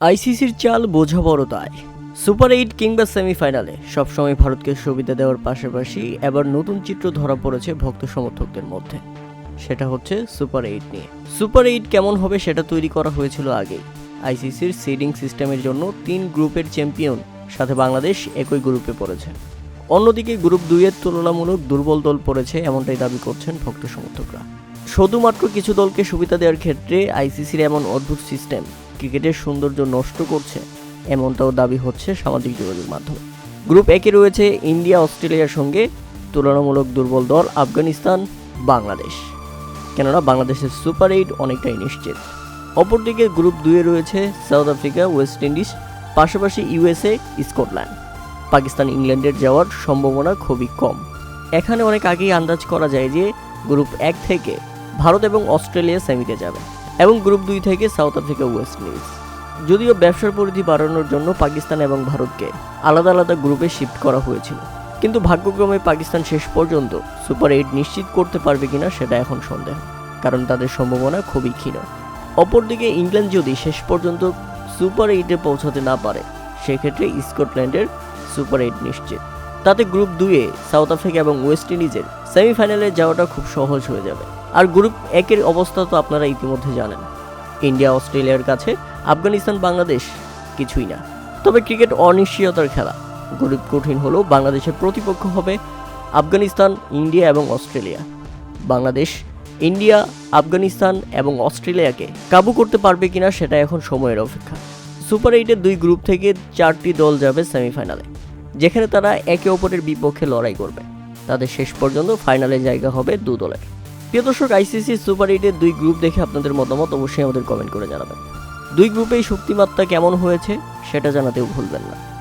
আইসিসির চাল বোঝা বড় দায়। সুপার এইট কিংবা সেমিফাইনালে সবসময় ভারতকে সুবিধা দেওয়ার পাশাপাশি এবার নতুন চিত্র ধরা পড়েছে ভক্ত সমর্থকদের মধ্যে। সেটা হচ্ছে সুপার এইট নিয়ে। সুপার এইট কেমন হবে সেটা তৈরি করা হয়েছিল আগেই। আইসিসির সিডিং সিস্টেমের জন্য তিন গ্রুপের চ্যাম্পিয়ন সাথে বাংলাদেশ একই গ্রুপে পড়েছে। অন্যদিকে গ্রুপ দুইয়ের তুলনামূলক দুর্বল দল পড়েছে এমনটাই দাবি করছেন ভক্ত সমর্থকরা। শুধুমাত্র কিছু দলকে সুবিধা দেওয়ার ক্ষেত্রে আইসিসির এমন অদ্ভুত সিস্টেম ক্রিকেটের সৌন্দর্য নষ্ট করছে, এমনটাও দাবি হচ্ছে সামাজিক যোগাযোগ মাধ্যমে। গ্রুপ একে রয়েছে ইন্ডিয়া, অস্ট্রেলিয়ার সঙ্গে তুলনামূলক দুর্বল দল আফগানিস্তান, বাংলাদেশ। কেননা বাংলাদেশের সুপার এইট অনেকটাই নিশ্চিত। অপরদিকে গ্রুপ দুয়ে রয়েছে সাউথ আফ্রিকা, ওয়েস্ট ইন্ডিজ, পাশাপাশি ইউএসএ, স্কটল্যান্ড। পাকিস্তান, ইংল্যান্ডের যাওয়ার সম্ভাবনা খুবই কম। এখানে অনেক আগেই আন্দাজ করা যায় যে গ্রুপ এক থেকে ভারত এবং অস্ট্রেলিয়া সেমিতে যাবে। এবং গ্রুপ দুই থেকে সাউথ আফ্রিকা, ওয়েস্ট ইন্ডিজ। যদিও ব্যবসার পরিধি বাড়ানোর জন্য পাকিস্তান এবং ভারতকে আলাদা আলাদা গ্রুপে শিফট করা হয়েছিল। কিন্তু ভাগ্যক্রমে পাকিস্তান শেষ পর্যন্ত সুপার এইট নিশ্চিত করতে পারবে কিনা সেটা এখন সন্দেহ, কারণ তাদের সম্ভাবনা খুবই ক্ষীণ। অপরদিকে ইংল্যান্ড যদি শেষ পর্যন্ত সুপার এইটে পৌঁছাতে না পারে, সেক্ষেত্রে স্কটল্যান্ডের সুপার এইট নিশ্চিত। তাতে গ্রুপ দুয়ে সাউথ আফ্রিকা এবং ওয়েস্ট ইন্ডিজের সেমিফাইনালে যাওয়াটা খুব সহজ হয়ে যাবে। আর গ্রুপ একের অবস্থা তো আপনারা ইতিমধ্যে জানেন। ইন্ডিয়া, অস্ট্রেলিয়ার কাছে, আফগানিস্তান, বাংলাদেশ কিছুই না। তবে ক্রিকেট অনিশ্চয়তার খেলা। গ্রুপ কঠিন হলেও বাংলাদেশের প্রতিপক্ষ হবে আফগানিস্তান, ইন্ডিয়া এবং অস্ট্রেলিয়া। বাংলাদেশ, ইন্ডিয়া, আফগানিস্তান এবং অস্ট্রেলিয়াকে কাবু করতে পারবে কিনা সেটা এখন সময়ের অপেক্ষা। সুপার এইটের দুই গ্রুপ থেকে চারটি দল যাবে সেমিফাইনালে, যেখানে তারা একে অপরের বিপক্ষে লড়াই করবে। তাদের শেষ পর্যন্ত ফাইনালে জায়গা হবে দু দলের। প্রিয় দর্শক, আইসিসি সুপার এইটের দুই গ্রুপ দেখে আপনাদের মতামত অবশ্যই আমাদের কমেন্ট করে জানাবেন। দুই গ্রুপেই শক্তিমাত্রা কেমন হয়েছে, সেটা জানাতেও ভুলবেন না।